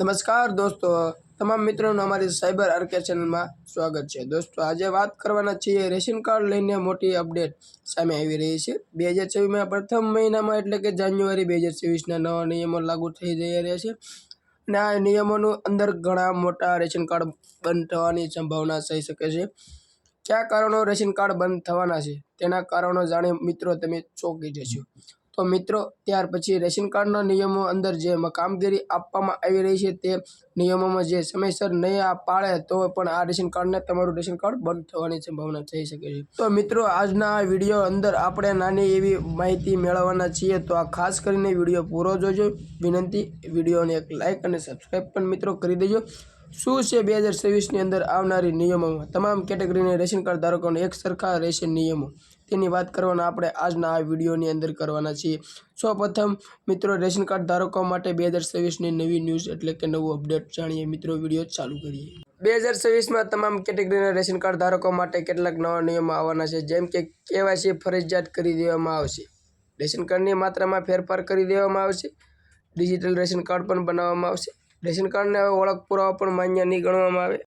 નમસ્કાર દોસ્તો, તમામ મિત્રોનું અમારી સાયબર આરકે ચેનલમાં સ્વાગત છે. દોસ્તો, આજે વાત કરવાના છીએ રેશન કાર્ડ લઈને મોટી અપડેટ સામે આવી રહી છે. બે હજાર ચોવીસમાં પ્રથમ મહિનામાં એટલે કે જાન્યુઆરી બે હજાર ચોવીસના નવા નિયમો લાગુ થઈ જઈ રહ્યા છે અને આ નિયમોનું અંદર ઘણા મોટા રેશન કાર્ડ બંધ થવાની સંભાવના થઈ શકે છે. કયા કારણો રેશન કાર્ડ બંધ થવાના છે? તેના કારણો જાણી મિત્રો તમે ચોંકી જશો. તો મિત્રો, ત્યાર પછી રેશન કાર્ડના નિયમો અંદર જે કામગીરી આપવામાં આવી રહી છે તે નિયમોમાં જે સમયસર નહીં આ પાળે તો પણ આ રેશન કાર્ડને તમારું રેશન કાર્ડ બંધ થવાની સંભાવના થઈ શકે છે. તો મિત્રો, આજના આ વીડિયો અંદર આપણે નાની એવી માહિતી મેળવવાના છીએ. તો આ ખાસ કરીને વીડિયો પૂરો જોજો. વિનંતી, વિડીયોને એક લાઇક અને સબસ્ક્રાઈબ પણ મિત્રો કરી દેજો. શું છે બે હજાર છવ્વીસની અંદર આવનારી નિયમોમાં? તમામ કેટેગરીને રેશન કાર્ડ ધારકોને એક સરખા રહેશે નિયમો. તેની વાત કરવાના આપણે આજના આ વિડીયોની અંદર કરવાના છીએ. સૌપ્રથમ, મિત્રો, રેશન કાર્ડ ધારકો માટે બે હજાર છવ્વીસની નવી ન્યૂઝ એટલે કે નવું અપડેટ જાણીએ. મિત્રો, વીડિયો ચાલુ કરીએ. બે હજાર છવ્વીસમાં તમામ કેટેગરીના રેશન કાર્ડ ધારકો માટે કેટલાક નવા નિયમો આવવાના છે. જેમ કે કેવાયસી ફરજિયાત કરી દેવામાં આવશે. રેશન કાર્ડની માત્રામાં ફેરફાર કરી દેવામાં આવશે. ડિજિટલ રેશન કાર્ડ પણ બનાવવામાં આવશે. રેશન કાર્ડને હવે ઓળખ પુરાવા પણ માન્ય નહીં ગણવામાં આવે.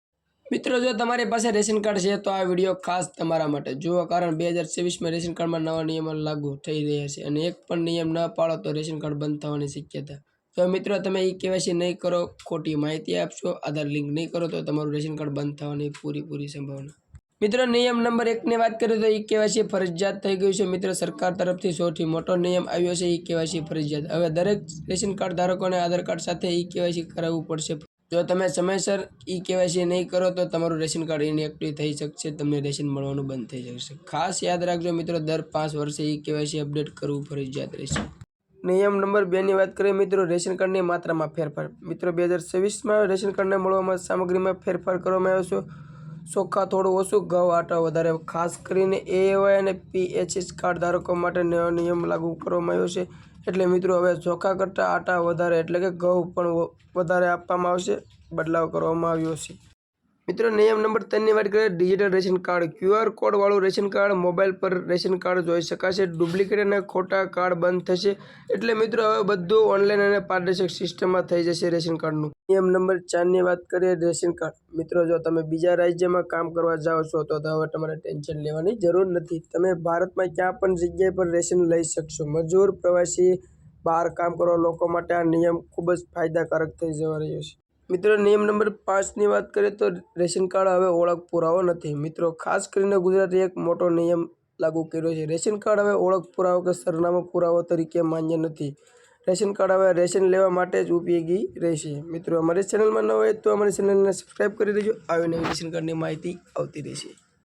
મિત્રો, જો તમારી પાસે રેશન કાર્ડ છે, તો આ વીડિયો ખાસ તમારા માટે. જુઓ, કારણ બે હજાર ચોવીસમાં રેશન કાર્ડમાં નવા નિયમો લાગુ થઈ રહ્યા છે અને એક પણ નિયમ ન પાળો તો રેશન કાર્ડ બંધ થવાની શક્યતા. જો મિત્રો, તમે ઈ કેવાયસી નહીં કરો, ખોટી માહિતી આપશો, આધાર લિંક નહીં કરો, તો તમારું રેશન કાર્ડ બંધ થવાની પૂરેપૂરી સંભાવના. મિત્રો, નિયમ નંબર એકની વાત કરીએ તો ઈ કેવાયસી ફરજિયાત થઈ ગયું છે. મિત્રો, સરકાર તરફથી સૌથી મોટો નિયમ આવ્યો છે ઈ કેવાયસી ફરજિયાત. હવે દરેક રેશન કાર્ડ ધારકોને આધાર કાર્ડ સાથે ઈ કેવાયસી કરાવવું પડશે. જો તમે સમયસર ઈ કેવાયસી નહીં કરો તો તમારું રેશન કાર્ડ ઇનએક્ટિવ થઈ શકશે, તમને રેશન મળવાનું બંધ થઈ જશે. ખાસ યાદ રાખજો મિત્રો, દર પાંચ વર્ષે ઈ કેવાયસી અપડેટ કરવું ફરજિયાત રહેશે. નિયમ નંબર બેની વાત કરીએ મિત્રો, રેશન કાર્ડની માત્રામાં ફેરફાર. મિત્રો, બે હજાર છવ્વીસમાં રેશન કાર્ડને મળવામાં સામગ્રીમાં ફેરફાર કરવામાં આવ્યો છે. ચોખ્ખા થોડું ઓછું ઘઉં આટા વધારે. ખાસ કરીને એવાય અને પીએચએસ કાર્ડ ધારકો માટે નવો નિયમ લાગુ કરવામાં આવ્યો છે. એટલે મિત્રો, હવે ચોખા કરતાં આટા વધારે, એટલે કે ઘઉં પણ વધારે આપવામાં આવશે. બદલાવ કરવામાં આવ્યો છે. મિત્રો, નિયમ નંબર ત્રણની વાત કરીએ ડિજિટલ રેશન કાર્ડ ક્યુઆર કોડવાળું રેશન કાર્ડ મોબાઈલ પર રેશન કાર્ડ જોઈ શકાશે. ડુપ્લિકેટ અને ખોટા કાર્ડ બંધ થશે. એટલે મિત્રો, હવે બધું ઓનલાઈન અને પારદર્શક સિસ્ટમમાં થઈ જશે રેશન કાર્ડનું નિયમ નંબર ચારની વાત કરીએ રેશન કાર્ડ મિત્રો, જો તમે બીજા રાજ્યમાં કામ કરવા જાઓ છો, તો હવે તમારે ટેન્શન લેવાની જરૂર નથી. તમે ભારતમાં ક્યાં પણ જગ્યાએ પર રેશન લઈ શકશો. મજૂર, પ્રવાસી, બહાર કામ કરવા લોકો માટે આ નિયમ ખૂબ જ ફાયદાકારક થઈ જવા રહ્યો છે. મિત્રો, નિયમ નંબર પાંચની વાત કરીએ તો રેશન કાર્ડ હવે ઓળખ પુરાવો નથી. મિત્રો, ખાસ કરીને ગુજરાતે એક મોટો નિયમ લાગુ કર્યો છે. રેશન કાર્ડ હવે ઓળખ પુરાવો કે સરનામા પુરાવો તરીકે માન્ય નથી. રેશન કાર્ડ હવે રેશન લેવા માટે જ ઉપયોગી રહેશે. મિત્રો, અમારી ચેનલમાં ન હોય તો અમારી ચેનલને સબસ્ક્રાઈબ કરી દેજો. આવી નવી રેશન કાર્ડની માહિતી આવતી રહેશે.